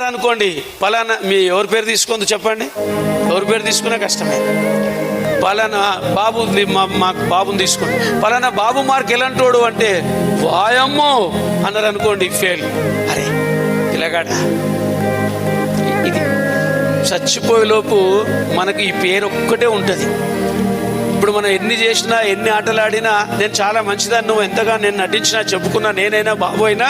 అనుకోండి పలానా మీ ఎవరి పేరు తీసుకుంది చెప్పండి? ఎవరి పేరు తీసుకున్నా కష్టమే. పలానా బాబు మా బాబుని తీసుకోండి. పలానా బాబు మార్క్ ఎలాంటోడు అంటే వాయమ్మో అన్నారు అనుకోండి ఫెయిల్. అరే ఇలాగాడా ఇది చచ్చిపోయేలోపు మనకి ఈ పేరు ఒక్కటే ఉంటుంది. ఇప్పుడు మనం ఎన్ని చేసినా ఎన్ని ఆటలు ఆడినా నేను చాలా మంచిదాన్ని నువ్వు ఎంతగా నేను నటించినా చెప్పుకున్నా నేనైనా బాబు అయినా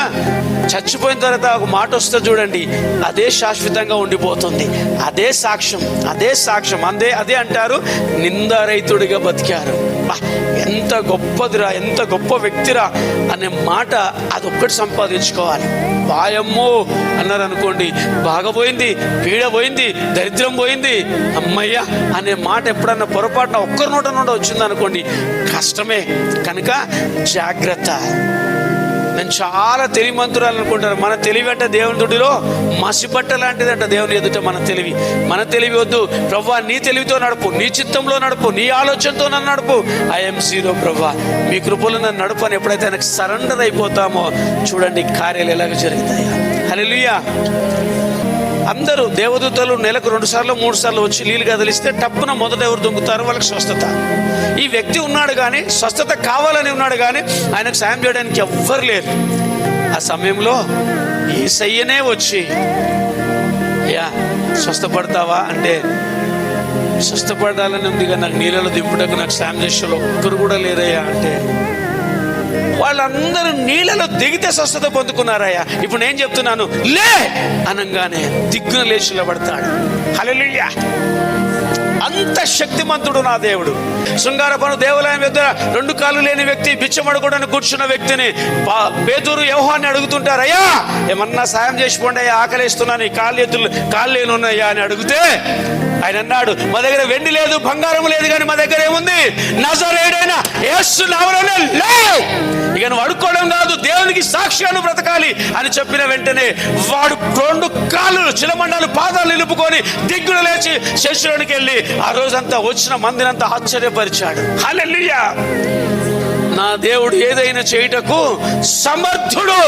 చచ్చిపోయిన తర్వాత ఒక మాట వస్తే చూడండి అదే శాశ్వతంగా ఉండిపోతుంది. అదే సాక్ష్యం అదే సాక్ష్యం అదే అదే అంటారు. నిందారైతుడిగా బతికారు. ఎంత గొప్పదిరా ఎంత గొప్ప వ్యక్తిరా అనే మాట అది ఒక్కటి సంపాదించుకోవాలి. వాయమ్మో అన్నారు అనుకోండి బాగా పోయింది పీడ పోయింది దరిద్రం పోయింది. అమ్మయ్య అనే మాట ఎప్పుడన్నా పొరపాటున ఒక్కరి నోట నుండి వచ్చిందనుకోండి కష్టమే. కనుక జాగ్రత్త. నేను చాలా తెలివిమంతురాలు అనుకుంటారు మన తెలివి అంటే దేవుని దుడిలో మసిబట్ట లాంటిదంట దేవుని ఎదుట మన తెలివి. మన తెలివి వద్దు. ప్రవ్వా నీ తెలివితో నడుపు నీ చిత్తంలో నడుపు నీ ఆలోచనతో నన్ను నడుపు. ఐఎమ్ జీరో ప్రవ్వా. మీ కృపలు నన్ను నడుపు అని ఎప్పుడైతే ఆయనకు సరెండర్ అయిపోతామో చూడండి కార్యాలు ఎలాగ జరుగుతాయి. హలో అందరూ దేవదూతలు నెలకు రెండు సార్లు మూడు సార్లు వచ్చి నీళ్ళు కదిలిస్తే టప్పున మొదట ఎవరు దొంగతారు వాళ్ళకి స్వస్థత. ఈ వ్యక్తి ఉన్నాడు కానీ స్వస్థత కావాలని ఉన్నాడు కానీ ఆయనకు సాయం చేయడానికి ఎవ్వరు లేరు. ఆ సమయంలో ఈ సయ్యనే వచ్చి యా స్వస్థపడతావా? అంటే స్వస్థపడాలని ఉంది కానీ నాకు నీళ్ళలో దింపుటకు నాకు సాయం చేసే ఒక్కరు కూడా లేరయ్యా అంటే వాళ్ళందరూ నీళ్ళలో దిగితే స్వస్థత పొందుకున్నారయ్యా. ఇప్పుడు నేను చెప్తున్నాను లే! అనగానే దిగ్గున లేచి నిలబడతాడు హల్లెలూయా! అంత శక్తిమంతుడు నా దేవుడు. శృంగారపను దేవాలయం దగ్గర రెండు కాళ్ళు లేని వ్యక్తి బిచ్చమడుకోవడానికి కూర్చున్న వ్యక్తిని పేదూరు వ్యవహాన్ని అడుగుతుంటారు అయ్యా ఏమన్నా సాయం చేసిపోండి అయ్యా ఆకలిస్తున్నాను ఈ కాళ్ళు ఎత్తులు కాళ్ళు లేని ఉన్నాయా అని అడిగితే ఆయన అన్నాడు మా దగ్గర వెండి లేదు బంగారం లేదు కానీ మా దగ్గర ఏముంది? నజరేడైనా యేసు నామములోనే లే! ఇక నువ్వు అడుక్కోవడం కాదు దేవునికి సాక్ష్యాన్ని బ్రతకాలి అని చెప్పిన వెంటనే వాడు రెండు కాళ్ళు చిలమండాలు పాదాలు నిలుపుకొని దిగ్గున లేచి శశులోనికి వెళ్ళి ఆ రోజంతా వచ్చిన మందినంతా ఆశ్చర్యపరిచాడు. హల్లెలూయా! నా దేవుడు ఏదైనా చేయుటకు సమర్థుడు.